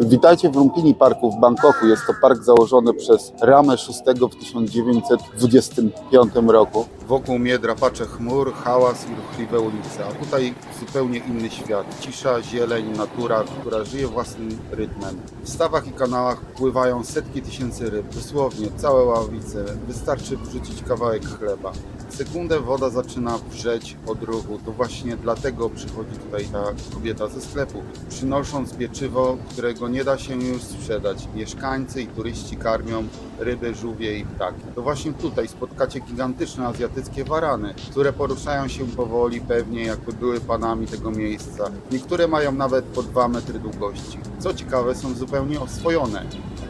Witajcie w Lumpini Parku w Bangkoku. Jest to park założony przez Ramę VI w 1925 roku. Wokół mnie drapacze chmur, hałas i ruchliwe ulice, a tutaj zupełnie inny świat. Cisza, zieleń, natura, która żyje własnym rytmem. W stawach i kanałach pływają setki tysięcy ryb, dosłownie całe ławice. Wystarczy wrzucić kawałek chleba. Sekundę woda zaczyna wrzeć od ruchu. To właśnie dlatego przychodzi tutaj ta kobieta ze sklepu, przynosząc pieczywo, którego nie da się już sprzedać. Mieszkańcy i turyści karmią ryby, żółwie i ptaki. To właśnie tutaj spotkacie gigantyczne azjatyckie warany, które poruszają się powoli, pewnie jakby były panami tego miejsca. Niektóre mają nawet po 2 metry długości. Co ciekawe, są zupełnie oswojone.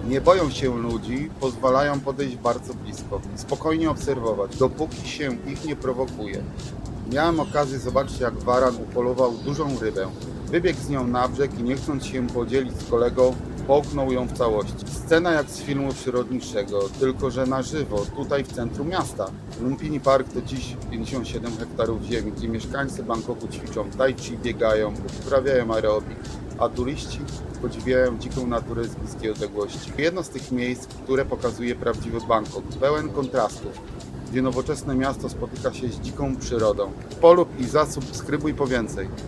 Nie boją się ludzi, pozwalają podejść bardzo blisko, spokojnie obserwować, dopóki się ich nie prowokuje. Miałem okazję zobaczyć, jak waran upolował dużą rybę. Wybiegł z nią na brzeg i nie chcąc się podzielić z kolegą, połknął ją w całości. Scena jak z filmu przyrodniczego, tylko że na żywo, tutaj w centrum miasta. Lumpini Park to dziś 57 hektarów ziemi, gdzie mieszkańcy Bangkoku ćwiczą tai chi, biegają, uprawiają aerobik, a turyści podziwiają dziką naturę z bliskiej odległości. Jedno z tych miejsc, które pokazuje prawdziwy Bangkok, pełen kontrastów, gdzie nowoczesne miasto spotyka się z dziką przyrodą. Polub i zasób skrybuj po więcej.